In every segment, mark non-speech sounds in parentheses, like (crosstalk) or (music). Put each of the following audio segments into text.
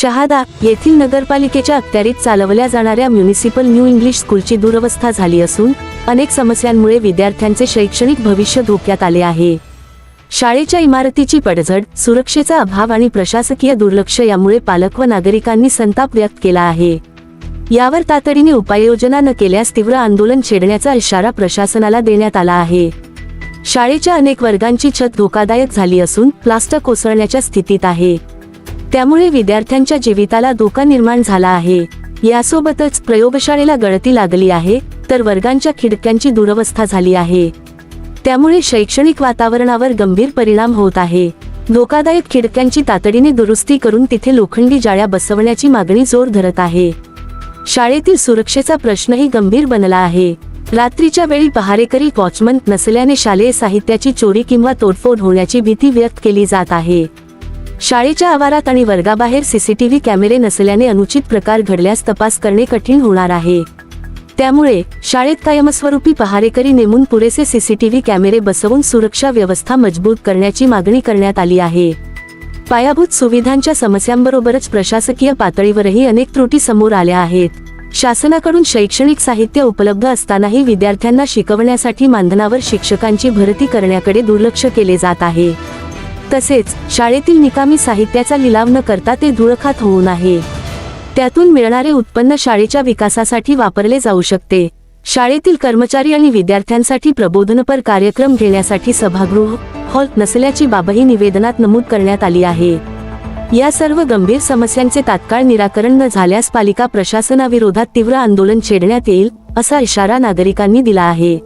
शहादा येथील नगरपालिकेच्या अखत्यारीत चालवल्या जाणाऱ्या म्युनिसिपल न्यू इंग्लिश स्कूलची दुरवस्था झाली असून अनेक समस्यांमुळे विद्यार्थ्यांचे शैक्षणिक भविष्य धोक्यात आले आहे. शाळेच्या इमारतीची पडझड सुरक्षेचा अभाव आणि प्रशासकीय दुर्लक्ष यामुळे पालक व नागरिकांनी संताप व्यक्त केला आहे. यावर तातडीने उपाययोजना न केल्यास तीव्र आंदोलन छेडण्याचा इशारा प्रशासनाला देण्यात आला आहे. शाळेच्या अनेक वर्गांची छत धोकादायक झाली असून प्लास्टर कोसळण्याच्या स्थितीत आहे. त्यामुळे विद्यार्थ्यांच्या जीविताला धोका निर्माण झाला आहे. यासोबतच प्रयोगशाळेला गळती लागली आहे तर वर्गांच्या खिडक्यांची दुरवस्था झाली आहे. त्यामुळे शैक्षणिक वातावरणावर गंभीर परिणाम होत आहे. धोकादायक खिडक्यांची तातडीने दुरुस्ती करून तिथे लोखंडी जाळ्या बसवण्याची मागणी जोर धरत आहे. शाळेतील सुरक्षेचा प्रश्नही गंभीर बनला आहे. रात्रीच्या वेळी पहारेकरी वॉचमन नसल्याने शालेय साहित्याची चोरी किंवा तोडफोड होण्याची भीती व्यक्त केली जात आहे. शाळेच्या आवारात आणि वर्गाबाहेर सीसीटीव्ही कॅमेरे नसल्याने अनुचित प्रकार घडल्यास तपास करणे कठीण होणार आहे. त्यामुळे शाळेत कायमस्वरूपी पहारेकरी नेमून पुरेसे सीसीटीव्ही कॅमेरे बसवून सुरक्षा व्यवस्था मजबूत करण्याची मागणी करण्यात आली आहे. पायाभूत सुविधांच्या समस्यांबरोबरच प्रशासकीय पातळीवरही अनेक त्रुटी समोर आल्या आहेत. शासनाकडून शैक्षणिक साहित्य उपलब्ध असतानाही विद्यार्थ्यांना शिकवण्यासाठी मानधनावर शिक्षकांची भरती करण्याकडे दुर्लक्ष केले जात आहे. तसेच शाळेतील निकामी साहित्याचा लिलाव न करता ते धुळखात होऊन आहे. त्यातून मिळणारे उत्पन्न शाळेच्या विकासासाठी वापरले जाऊ शकते. शाळेतील कर्मचारी आणि विद्यार्थ्यांसाठी प्रबोधनपर कार्यक्रम घेण्यासाठी सभागृह हॉल नसल्याची बाबही निवेदनात नमूद करण्यात आली आहे. या सर्व गंभीर समस्यांचे तात्काळ निराकरण न झाल्यास पालिका प्रशासनाविरोधात तीव्र आंदोलन छेडण्यात येईल असा इशारा नागरिकांनी दिला आहे.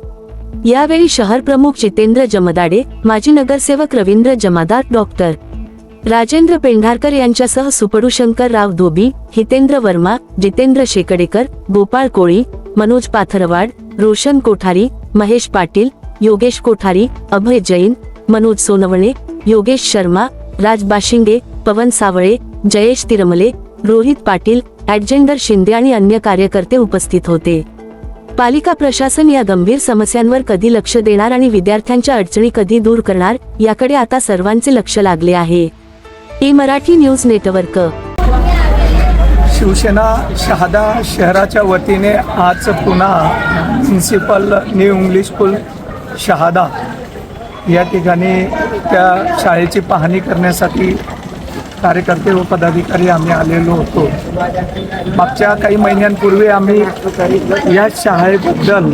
यावेळी शहर प्रमुख जितेंद्र जमदाडे माजी नगरसेवक रवींद्र जमादार डॉक्टर राजेंद्र पेंढारकर यांच्यासह सुपडू शंकर राव धोबी हितेंद्र वर्मा जितेंद्र शेकडेकर गोपाळ कोळी मनोज पाथरवाड रोशन कोठारी महेश पाटील योगेश कोठारी अभय जैन मनोज सोनवणे योगेश शर्मा राज बाशिंगे पवन सावळे जयेश तिरमले रोहित पाटील ॲडजेंडर शिंदे आणि अन्य कार्यकर्ते उपस्थित होते. पालिका प्रशासन या गंभीर समस्यांवर कधी लक्ष देणार आणि विद्यार्थ्यांच्या अडचणी कधी दूर करणार याकडे आता सर्वांचे लक्ष लागले आहे. A Marathi news network. Shivsena Shahada शहराच्या वतीने आज पुन्हा principal new English school Shahada. या ठिकाणी त्या शाळेची पाहणी करण्यासाठी कार्यकर्ते व पदाधिकारी आम्ही आलेलो होतो. मागच्या काही महिन्यांपूर्वी आम्ही या शाळेबद्दल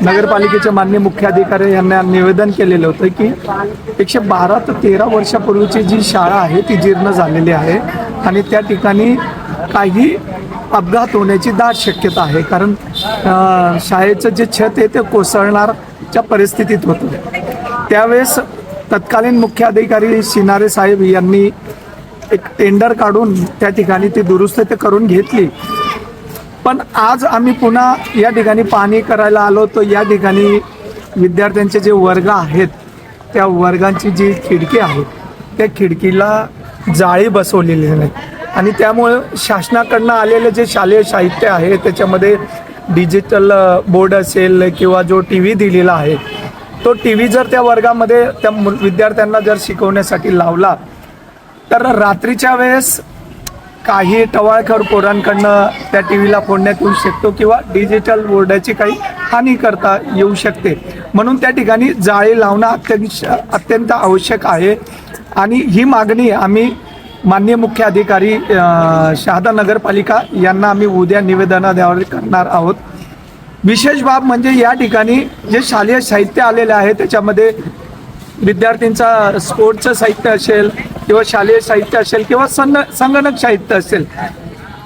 नगरपालिकेचे मान्य मुख्याधिकारी यांना निवेदन केलेलं होतं की एकशे बारा ते तेरा वर्षापूर्वीची जी शाळा आहे ती जीर्ण झालेली आहे आणि त्या ठिकाणी काही अपघात होण्याची दाट शक्यता आहे. कारण शाळेचं जे छत आहे ते कोसळणारच्या परिस्थितीत होतं. त्यावेळेस तत्कालीन मुख्याधिकारी शिनारे साहेब यांनी एक टेंडर काढून त्या ठिकाणी ती दुरुस्त ते करून घेतली. पण आज आम्ही पुन्हा या ठिकाणी पाहणी करायला आलो तर या ठिकाणी विद्यार्थ्यांचे जे वर्ग आहेत त्या वर्गांची जी खिडकी आहे त्या खिडकीला जाळी बसवलेली नाही आणि त्यामुळे शासनाकडनं आलेले जे शालेय साहित्य आहे त्याच्यामध्ये डिजिटल बोर्ड असेल किंवा जो टी व्ही दिलेला आहे तो टी व्ही जर त्या वर्गामध्ये त्या मु- विद्यार्थ्यांना जर शिकवण्यासाठी लावला तर रात्रीच्या वेळेस काही टवाळखोर पोरांकडनं त्या टी व्हीला फोडण्यात येऊ शकतो किंवा डिजिटल बोर्डाची काही हानी करता येऊ शकते. म्हणून त्या ठिकाणी जाळी लावणं अत्यंत अत्यंत आवश्यक आहे. आणि ही मागणी आम्ही माननीय मुख्य अधिकारी शहादा नगरपालिका यांना आम्ही उद्या निवेदनाद्वारे करणार आहोत. विशेष बाब म्हणजे या ठिकाणी जे शालेय साहित्य आलेलं आहे त्याच्यामध्ये विद्यार्थ्यांचा स्पोर्टचं साहित्य असेल किंवा शालेय साहित्य असेल किंवा संग संगणक साहित्य असेल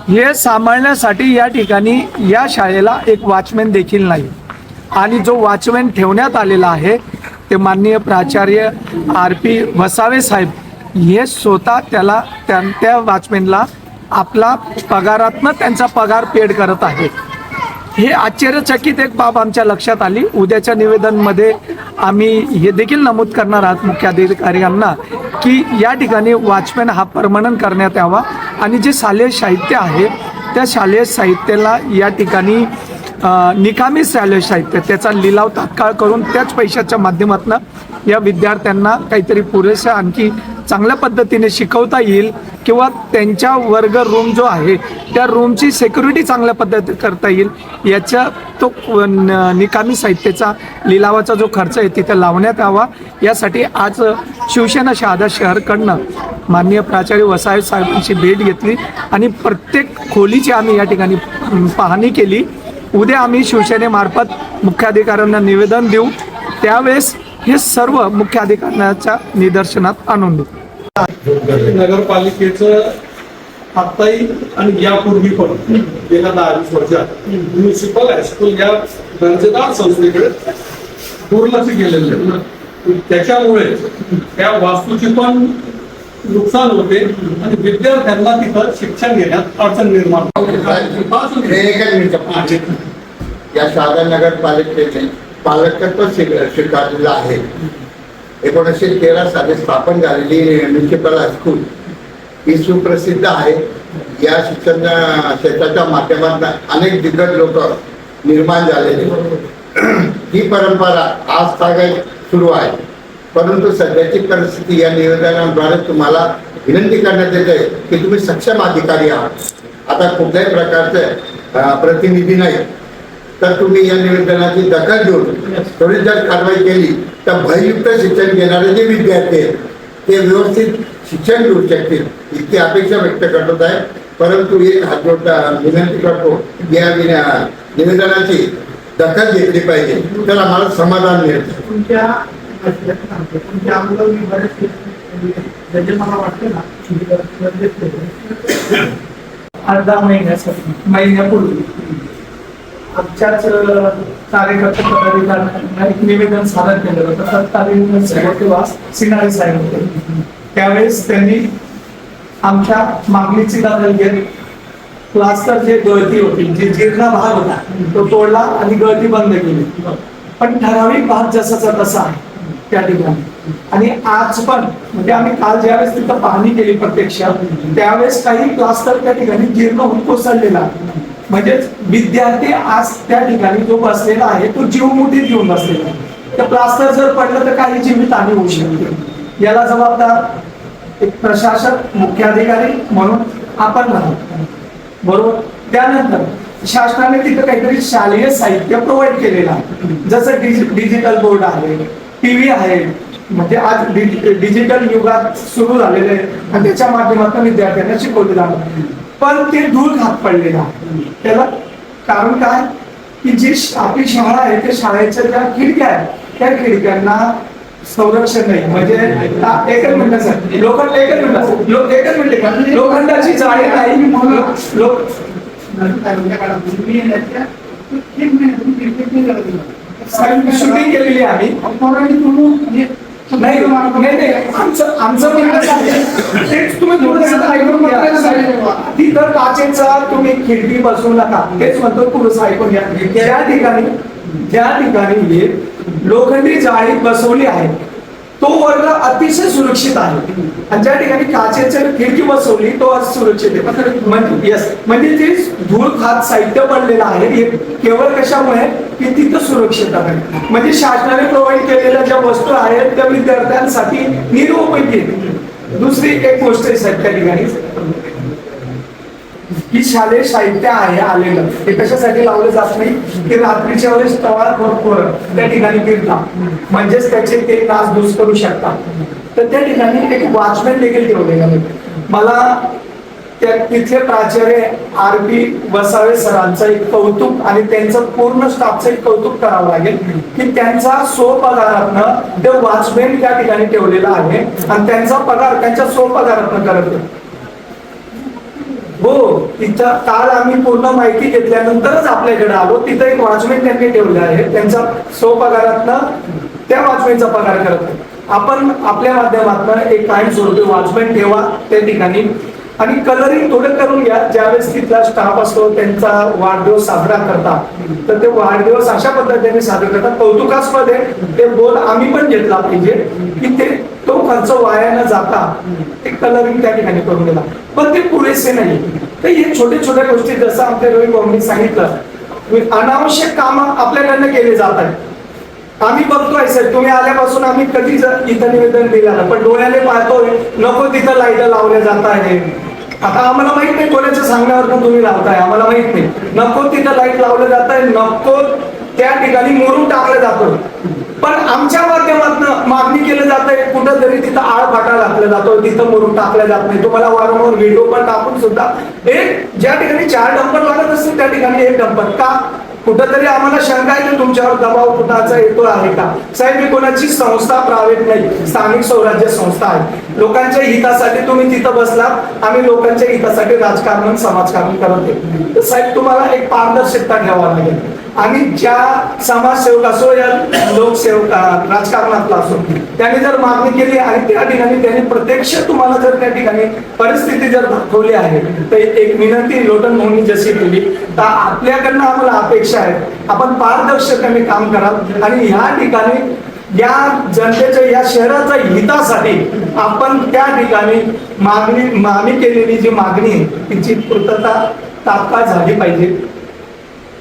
हे सांभाळण्यासाठी या ठिकाणी या शाळेला एक वॉचमॅन देखील नाही. आणि जो वॉचमॅन ठेवण्यात आलेला आहे ते माननीय प्राचार्य आर पी वसावे साहेब हे स्वतः त्याला त्या त्या वॉचमॅनला आपला पगारातनं त्यांचा पगार पेड करत आहे हे आश्चर्यचकित एक बाब आमच्या लक्षात आली. उद्याच्या निवेदनमध्ये आम्ही हे देखील नमूद करणार आहात मुख्याधिकाऱ्यांना की या ठिकाणी वॉचमॅन हा परमनंट करण्यात यावा. आणि जे शालेय साहित्य आहे त्या शालेय साहित्याला या ठिकाणी निकामी शालेय साहित्य त्याचा लिलाव तात्काळ करून त्याच पैशाच्या माध्यमातून या विद्यार्थ्यांना काहीतरी पुरेसं आणखी चांगल्या पद्धतीने शिकवता येईल किंवा त्यांच्या वर्ग रूम जो आहे त्या रूमची सेक्युरिटी चांगल्या पद्धतीने करता येईल याच्या तो न- निकामी साहित्याचा लिलावाचा जो खर्च आहे तिथे लावण्यात यावा. यासाठी आज शिवसेना शहादा शहरकडनं माननीय प्राचार्य वसाहेब साहेबांची भेट घेतली आणि प्रत्येक खोलीची आम्ही या ठिकाणी पाहणी केली. उद्या आम्ही शिवसेनेमार्फत मुख्याधिकाऱ्यांना निवेदन देऊ. त्यावेळेस हे सर्व मुख्याधिकाऱ्यांच्या निदर्शनात आणून देऊ नगरपालिकेचं आत्ताही आणि यापूर्वी पण गेल्या दहा वीस वर्षात म्युन्सिपल हायस्कूल या दर्जेदार संस्थेकडे दुर्लक्ष केलेलं आहे. त्याच्यामुळे त्या वास्तूची पण नुकसान होते आणि विद्यार्थ्यांना तिथं शिक्षण घेण्यात अडचण निर्माण या शहादा नगरपालिकेने पालकत्व स्वीकार- स्वीकारलेलं आहे एकोणीसशे तेरा साली स्थापन झालेली म्युन्सिपल हायस्कूल ही सुप्रसिद्ध आहे. या शिक्षण क्षेत्राच्या माध्यमातून अनेक दिग्गज लोक निर्माण झालेले. (clears throat) ही परंपरा आज तागाय सुरू आहे. परंतु सध्याची परिस्थिती या निवेदनाद्वारे तुम्हाला विनंती करण्यात येते की तुम्ही सक्षम अधिकारी आहात. आता कुठल्याही प्रकारचे प्रतिनिधी नाही. तर तुम्ही या निवेदनाची दखल घेऊन थोडी जर कारवाई केली तर भययुक्त शिक्षण घेणारे जे विद्यार्थी आहेत ते व्यवस्थित शिक्षण घेऊ शकतील इतकी अपेक्षा व्यक्त करत आहे. परंतु एक हात जोडता विनंती करतो या निवेदनाची दखल घेतली पाहिजे. तर आम्हाला समाधान मिळतं मी बरेच म्हणजे मला वाटतं ना अर्धा महिन्यासाठी महिन्यापूर्वी आमच्याच कार्यकर्ते पदाधिकाऱ्यांना एक निवेदन सादर केलं होतं तत्कालीन सेवकवास सिनाळे साहेब होते त्यावेळेस त्यांनी आमच्या मागणीची दखल घेत प्लास्टर जे गळती होती जी जीर्ण भाग होता तो तोडला आणि गळती बंद केली. पण ठराविक भाग जसाचा तसा आहे त्या ठिकाणी. आणि आज पण म्हणजे आम्ही काल ज्यावेळेस तिथं पाहणी केली प्रत्यक्ष त्यावेळेस काही प्लास्टर त्या ठिकाणी जीर्ण होऊन कोसळलेला. म्हणजेच विद्यार्थी आज त्या ठिकाणी जो बसलेला आहे तो जीव मुठीत घेऊन बसलेला. आहे तर प्लास्टर जर पडलं तर काही जीवित हानी होऊ शकते. याला जबाबदार एक प्रशासक मुख्याधिकारी म्हणून आपण राहतो बरोबर? त्यानंतर शासनाने तिथं काहीतरी शालेय साहित्य प्रोव्हाइड केलेलं आहे. जसं डिजिटल बोर्ड आहे टीव्ही आहे म्हणजे आज डिजिटल युगात सुरू झालेले आहे आणि त्याच्या माध्यमातून विद्यार्थ्यांना शिकवले जाणार पण ते धूळ घात पडलेलं आहे त्याला कारण काय की जी आपली शाळा आहे त्या शाळेच्या ज्या खिडक्या आहेत त्या खिडक्यांना संरक्षण नाही म्हणजे एकच म्हणलं सर लोखंड एकच मिनिट लोक एकच म्हणले का लोखंडाची जाळी नाही म्हणून लोक शूटिंग केलेली आहे आम्ही. नाही नाही नाही आमचं आमचं म्हणणं तेच तुम्ही थोडंसं घ्या तिथं काचेचा तुम्ही खिडकी बसवू नका. तेच म्हणतो पुरुष ऐकून घ्या. ज्या ठिकाणी ज्या ठिकाणी लोखंडी जाळी बसवली आहे तो वर्ग अतिशय सुरक्षित आहे. आणि ज्या ठिकाणी काचेच्या खिडकी बसवली तो आज सुरक्षित आहे. म्हणजे म्हणजे जे धूळ खात साहित्य पडलेलं आहे. हे केवळ कशामुळे? की तिथं सुरक्षित आहे. म्हणजे शासनाने प्रोव्हाइड केलेल्या ज्या वस्तू आहेत त्या विद्यार्थ्यांसाठी निरुपयोगी दुसरी एक गोष्ट आहे साहेब त्या ठिकाणी. ही शालेय साहित्य आहे आलेलं. हे कशासाठी लावलं जात नाही? की रात्रीच्या वेळेस टवाळ खोर त्या ठिकाणी फिरता. म्हणजेच त्याचे ते नाच दूस करू शकतात तर त्या ठिकाणी एक वॉचमॅन देखील ठेवलेला मला त्या तिथले प्राचार्य आर पी वसावे सरांचं एक कौतुक आणि त्यांचं पूर्ण स्टाफचं एक कौतुक करावं लागेल की त्यांचा स्वपगारातनं ते वॉचमॅन त्या ठिकाणी ठेवलेला आहे आणि त्यांचा पगार त्यांच्या स्वपगारातनं करत हो तिथं काल आम्ही पूर्ण माहिती घेतल्यानंतरच आपल्याकडे आलो. तिथं एक वाचमेन त्यांनी ठेवले आहे. त्यांचा स्वपगारातनं त्या वाचमेनचा पगार करत आपण आपल्या माध्यमातून एक कायम स्वरूपी वॉचमॅन ठेवा. त्या ठिकाणी आणि कलरिंग थोडं करून घ्या. ज्यावेळेस तिथला स्टाफ असतो त्यांचा वाढदिवस साजरा करतात तर ते वाढदिवस अशा पद्धतीने साजरा करतात. कौतुकास्पद आहे ते बोल आम्ही पण घेतला पाहिजे की ते तो खर्च वाया न जाता. ते कलरिंग त्या ठिकाणी करून दिला पण ते पुरेसे नाही. तर हे छोट्या छोट्या गोष्टी जसं आमच्या रवी भाऊंनी सांगितलं अनावश्यक कामं आपल्याकडनं केले जात आहेत. आम्ही बघतोय सर तुम्ही आल्यापासून आम्ही कधीच इथं निवेदन दिलं पण डोळ्याने पाहतोय नको तिथं लाइट लावल्या जात आहे आता आम्हाला माहीत नाही कोणाच्या सांगण्यावर तुम्ही लावताय आम्हाला माहीत नाही. नको तिथं लाइट लावलं जात आहे नको त्या ठिकाणी मोरून टाकलं जातं. पण आमच्या माध्यमातून मागणी केलं जात आहे कुठं तरी तिथं आळ फाटा घातला जातो तिथं मोरून टाकलं जात नाही. तुम्हाला वारंवार व्हिडिओ पण टाकून सुद्धा एक ज्या ठिकाणी चार डंपर लागत असतील त्या ठिकाणी एक डंपर. का? कुठंतरी आम्हाला शंका आहे की तुमच्यावर दबाव कुठाचा येतो आहे का? साहेब ही कोणाची संस्था प्रायव्हेट नाही स्थानिक स्वराज्य संस्था आहे. लोकांच्या हितासाठी तुम्ही तिथं बसलात आम्ही लोकांच्या हितासाठी राजकारण समाजकारण करत आहे. तर साहेब तुम्हाला एक पारदर्शकता घ्यावा लागेल. आणि ज्या समाजसेवक असो या लोकसेवक राजकारणातला असो त्यांनी जर मागणी केली आणि त्या ठिकाणी त्यांनी प्रत्यक्ष तुम्हाला जर त्या ठिकाणी परिस्थिती जर दाखवली आहे तर एक विनंती लोटन मोहनी जशी केली तर आपल्याकडनं आम्हाला अपेक्षा आहे आपण पारदर्शकाने काम कराल आणि ह्या ठिकाणी या जनतेच्या या शहराच्या हितासाठी आपण त्या ठिकाणी मागणी मागणी केलेली जी मागणी आहे तिची पूर्तता तात्काळ झाली पाहिजे.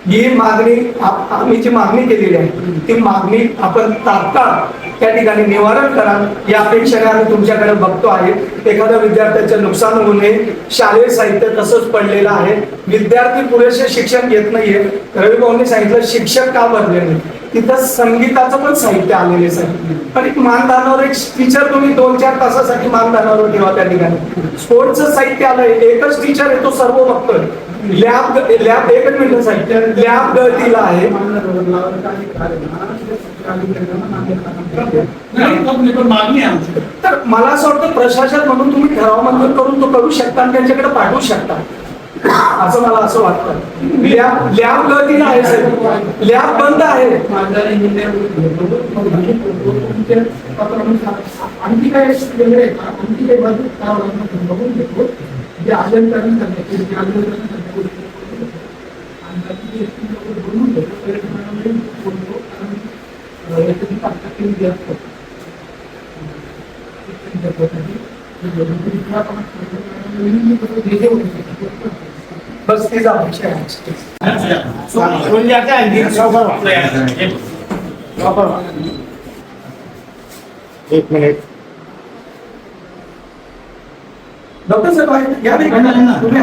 ही मागणी आम्ही जी मागणी केलेली आहे ती मागणी आपण तात्काळ त्या ठिकाणी निवारण करा. या अपेक्षेने आम्ही तुमच्याकडे बघतो आहे. एखाद्या विद्यार्थ्याचे नुकसान होऊ नये. शालेय साहित्य तसंच पडलेलं आहे. विद्यार्थी पुरेसे शिक्षण घेत नाहीये. रवी भाऊंनी सांगितलं शिक्षक का भरले नाही तिथं संगीताचं पण साहित्य आलेले आहे. पण एक मानधनावर एक टीचर तुम्ही दोन चार तासासाठी मानधनावर ठेवा त्या ठिकाणी. स्पोर्टचं साहित्य आलंय. एकच टीचर आहे तो सर्व बघतोय. लॅब लॅब एकच मिनिट साहित्य लॅब गळतीला आहे. तर मला असं वाटतं प्रशासन म्हणून तुम्ही ठराव मंजूर करून तो करू शकता आणि त्यांच्याकडे पाठवू शकता. असं मला असं वाटतं. लॅब लॅब गळतीला आहे सर. लॅब बंद आहे. आणखी काय वेगळे? आणखी काही बाजू? बघून घेतो जे आजंतरण करण्याची. बस अपेक्षा आहे एक मिनिट डॉक्टर साहेब आहे या नाही? तुम्ही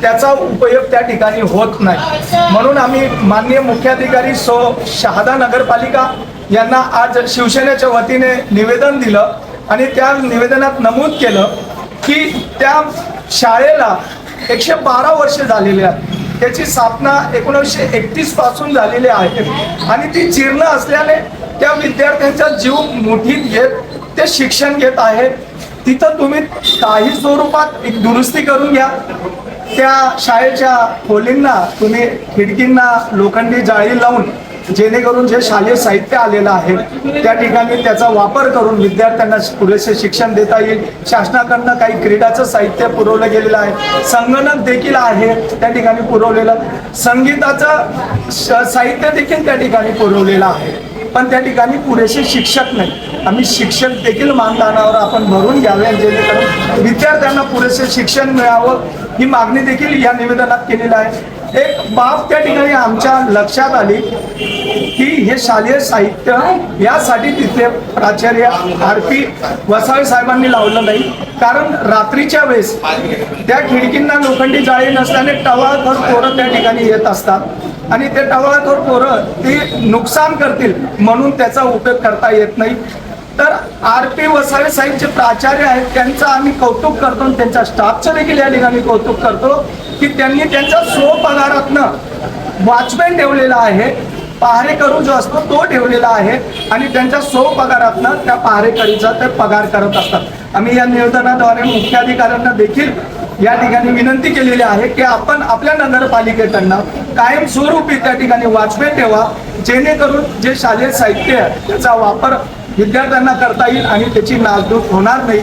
त्याचा उपयोग त्या ठिकाणी होत नाही. म्हणून आम्ही माननीय मुख्याधिकारी सो शहादा नगरपालिका यांना आज शिवसेनेच्या वतीने निवेदन दिलं आणि त्या निवेदनात नमूद केलं की त्या शाळेला एकशे बारा वर्ष झालेली आहेत. त्याची स्थापना एकोणीसशे एकतीसपासून झालेली आहे. आणि ती जीर्ण असल्याने त्या विद्यार्थ्यांचा जीव मुठीत घेत ते शिक्षण घेत आहे तिथं तुम्ही काही स्वरूपात एक दुरुस्ती करून घ्या. त्या शाळेच्या खोलींना तुम्ही खिडकींना लोखंडी जाळी लावून जेणेकरून जे शालेय साहित्य आलेलं आहे त्या ठिकाणी त्याचा वापर करून विद्यार्थ्यांना पुरेसे शिक्षण देता येईल. शासनाकडनं काही क्रीडाचं साहित्य पुरवलं गेलेलं आहे. संगणक देखील आहे त्या ठिकाणी पुरवलेलं. संगीताचं साहित्य देखील त्या ठिकाणी पुरवलेलं आहे. पण त्या ठिकाणी पुरेसे शिक्षक नाही. आम्ही शिक्षक देखील मानधनावर आपण भरून घ्यावे जेणेकरून विद्यार्थ्यांना पुरेसे शिक्षण मिळावं. ही मागणी देखील या निवेदनात केलेली आहे. एक बाब त्या ठिकाणी आमच्या लक्षात आली की हे शालेय साहित्य यासाठी तिथे प्राचार्य आर पी वसावे साहेबांनी लावलं नाही. कारण रात्रीच्या वेळेस त्या खिडकींना लोखंडी जाळी नसल्याने टवाळखोर पोरं त्या ठिकाणी येत असतात. आणि ते टवाळखोर पोरं ते नुकसान करतील म्हणून त्याचा उपयोग करता येत नाही. तर आर पी वसावे साहेब जे प्राचार्य आहेत त्यांचं आम्ही कौतुक करतो आणि त्यांच्या स्टाफचं देखील या ठिकाणी कौतुक करतो की त्यांनी त्यांच्या स्वपगारातनं वॉचमॅन ठेवलेला आहे पहारेकरू जो असतो तो ठेवलेला आहे आणि त्यांच्या स्वपगारातनं त्या पहारेकरीचा ते पगार करत असतात. आम्ही या निवेदनाद्वारे मुख्याधिकाऱ्यांना देखील या ठिकाणी विनंती केलेली आहे की आपण आपल्या नगरपालिकेकडनं कायमस्वरूपी त्या ठिकाणी वॉचमॅन ठेवा जेणेकरून जे शालेय साहित्य आहे त्याचा वापर विद्यार्थ्यांना करता येईल आणि त्याची नासधूस होणार नाही.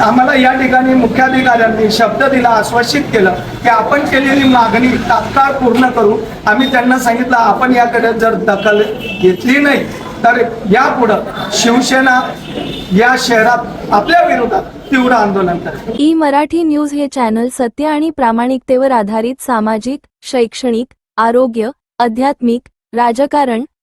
आम्हाला या ठिकाणी मुख्याधिकाऱ्यांनी शब्द दिला आश्वासित केलं की आपण केलेली मागणी तात्काळ पूर्ण करू. आम्ही त्यांना सांगितलं आपण याकडे जर दखल घेतली नाही तर यापुढं शिवसेना या शहरात आपल्या विरोधात तीव्र आंदोलन करेल. ई मराठी न्यूज हे चॅनल सत्य आणि प्रामाणिकतेवर आधारित सामाजिक शैक्षणिक आरोग्य आध्यात्मिक राजकारण